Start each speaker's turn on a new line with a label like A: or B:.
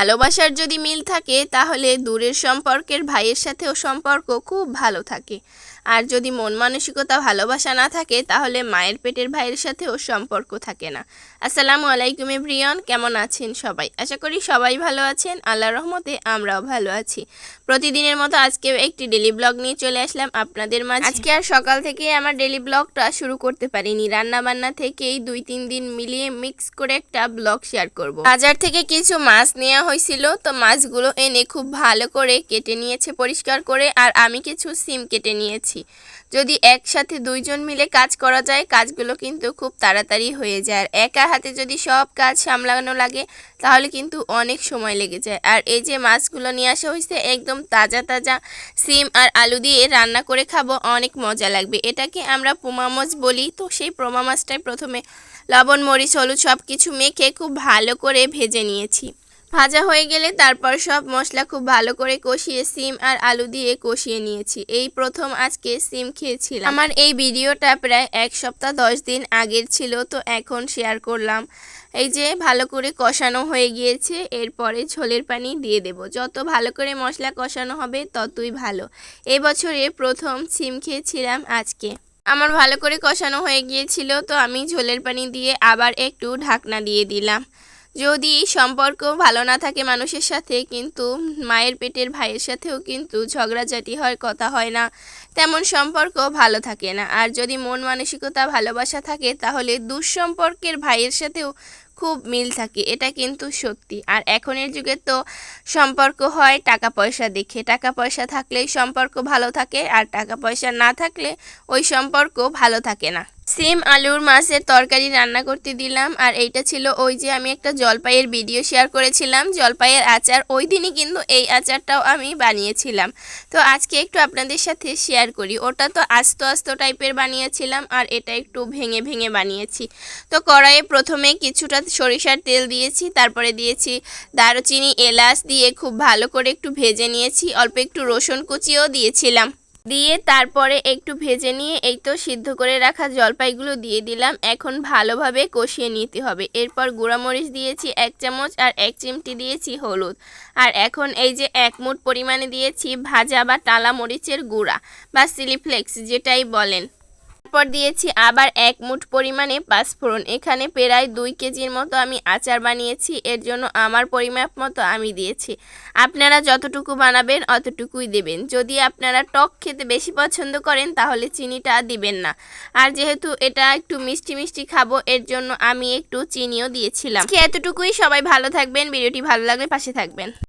A: ভালোবাসার যদি মিল থাকে, তাহলে দূরের সম্পর্কের ভাইয়ের সাথেও সম্পর্ক খুব ভালো থাকে। আর যদি মন মানসিকতা ভালোবাসা না থাকে, তাহলে মায়ের পেটের ভাইয়ের সাথেও সম্পর্ক থাকে না। আসসালামু আলাইকুম এভরিয়ন কেমন আছেন সবাই? আশা করি সবাই ভালো আছেন আল্লাহ রহমতে আমরাও ভালো আছি। প্রতিদিনের মতো আজকে একটি ডেলি ব্লগ নিয়ে চলে আসলাম আপনাদের মাঝে। আজকে আর সকাল থেকে আমার ডেলি ব্লগটা শুরু করতে পারিনি। রান্না বান্না থেকেই দুই তিন দিন মিলিয়ে মিক্স করে একটা ব্লগ শেয়ার করব। বাজার থেকে কিছু মাছ নেওয়া হয়েছিল, তো মাছগুলো এনে খুব ভালো করে কেটে নিয়েছে, পরিষ্কার করে, আর আমি কিছু সিম কেটে নিয়েছি। যদি একসাথে দুইজন মিলে কাজ করা যায়, কাজগুলো কিন্তু খুব তাড়াতাড়ি হয়ে যায়। আর একা হাতে যদি সব কাজ সামলানো লাগে, তাহলে কিন্তু অনেক সময় লেগে যায়। আর এই যে মাছগুলো নিয়ে আসা হয়েছে, একদম তাজা তাজা সিম আর আলু দিয়ে রান্না করে খাব, অনেক মজা লাগবে। এটাকে আমরা পোমা মাছ বলি, তো সেই পোমা মাছটাই প্রথমে লবণ, মরিচ, হলুদ সব কিছু মেখে খুব ভালো করে ভেজে নিয়েছি। ভাজা হয়ে গেলে তারপর সব মশলা খুব ভালো করে কষিয়ে সিম আর আলু দিয়ে কষিয়ে নিয়েছি। এই প্রথম আজকে সিম খেয়েছিলাম। আমার এই ভিডিওটা প্রায় এক সপ্তাহ দশ দিন আগের ছিল, তো এখন শেয়ার করলাম। এই যে ভালো করে কষানো হয়ে গিয়েছে, এরপরে ঝোলের পানি দিয়ে দেব। যত ভালো করে মশলা কষানো হবে, ততই ভালো। এবছরে প্রথম সিম খেয়েছিলাম আজকে। আমার ভালো করে কষানো হয়ে গিয়েছিল, তো আমি ঝোলের পানি দিয়ে আবার একটু ঢাকনা দিয়ে দিলাম। যদি সম্পর্ক ভালো না থাকে মানুষের সাথে, কিন্তু মায়ের পেটের ভাইয়ের সাথেও কিন্তু ঝগড়াঝাটি হয়, কথা হয় না। তেমন সম্পর্ক ভালো থাকে না। আর যদি মন মানসিকতা, ভালোবাসা থাকে, তাহলে দুঃসম্পর্কের ভাইয়ের সাথেও খুব মিল থাকে। এটা কিন্তু সত্যি। আর এখনের যুগে তো সম্পর্ক হয় টাকা পয়সা দেখে। টাকা পয়সা থাকলেই সম্পর্ক ভালো থাকে, আর টাকা পয়সা না থাকলে ওই সম্পর্ক ভালো থাকে না। সিম, আলুর মাছের তরকারি রান্না করতে দিলাম। আর এইটা ছিল ওই যে আমি একটা জলপাইয়ের ভিডিও শেয়ার করেছিলাম। জলপাইয়ের আচার, ওই দিনই কিন্তু এই আচারটাও আমি বানিয়েছিলাম। তো আজকে একটু আপনাদের সাথে শেয়ার করি। ওটা তো আস্ত আস্ত টাইপের বানিয়েছিলাম আর এটা একটু ভেঙে ভেঙে বানিয়েছি। তো কড়াইয়ে প্রথমে কিছুটা সরিষার তেল দিয়েছি, তারপরে দিয়েছি দারুচিনি, এলাচ দিয়ে খুব ভালো করে একটু ভেজে নিয়েছি। অল্প একটু রসুন কুচিও দিয়েছিলাম। দিয়ে তারপরে একটু ভেজে নিয়ে এই তো সিদ্ধ করে রাখা জলপাইগুলো দিয়ে দিলাম। এখন ভালোভাবে কষিয়ে নিতে হবে। এরপর গুঁড়ামরিচ দিয়েছি এক চামচ আর এক চিমটি দিয়েছি হলুদ। আর এখন এই যে এক মুঠ পরিমাণে দিয়েছি ভাজা বা টালা মরিচের গুঁড়া বা সিলিফ্লেক্স যেটাই বলেন। তারপর দিয়েছি আবার এক মুঠ পরিমাণে পাঁচফোড়ন এখানে প্রায় দুই কেজির মতো আমি আচার বানিয়েছি, এর জন্য আমার পরিমাপ মতো আমি দিয়েছি। আপনারা যতটুকু বানাবেন অতটুকুই দেবেন। যদি আপনারা টক খেতে বেশি পছন্দ করেন, তাহলে চিনিটা দিবেন না। আর যেহেতু এটা একটু মিষ্টি মিষ্টি খাব, এর জন্য আমি একটু চিনিও দিয়েছিলাম। এতটুকুই। সবাই ভালো থাকবেন। ভিডিওটি ভালো লাগলে পাশে থাকবেন।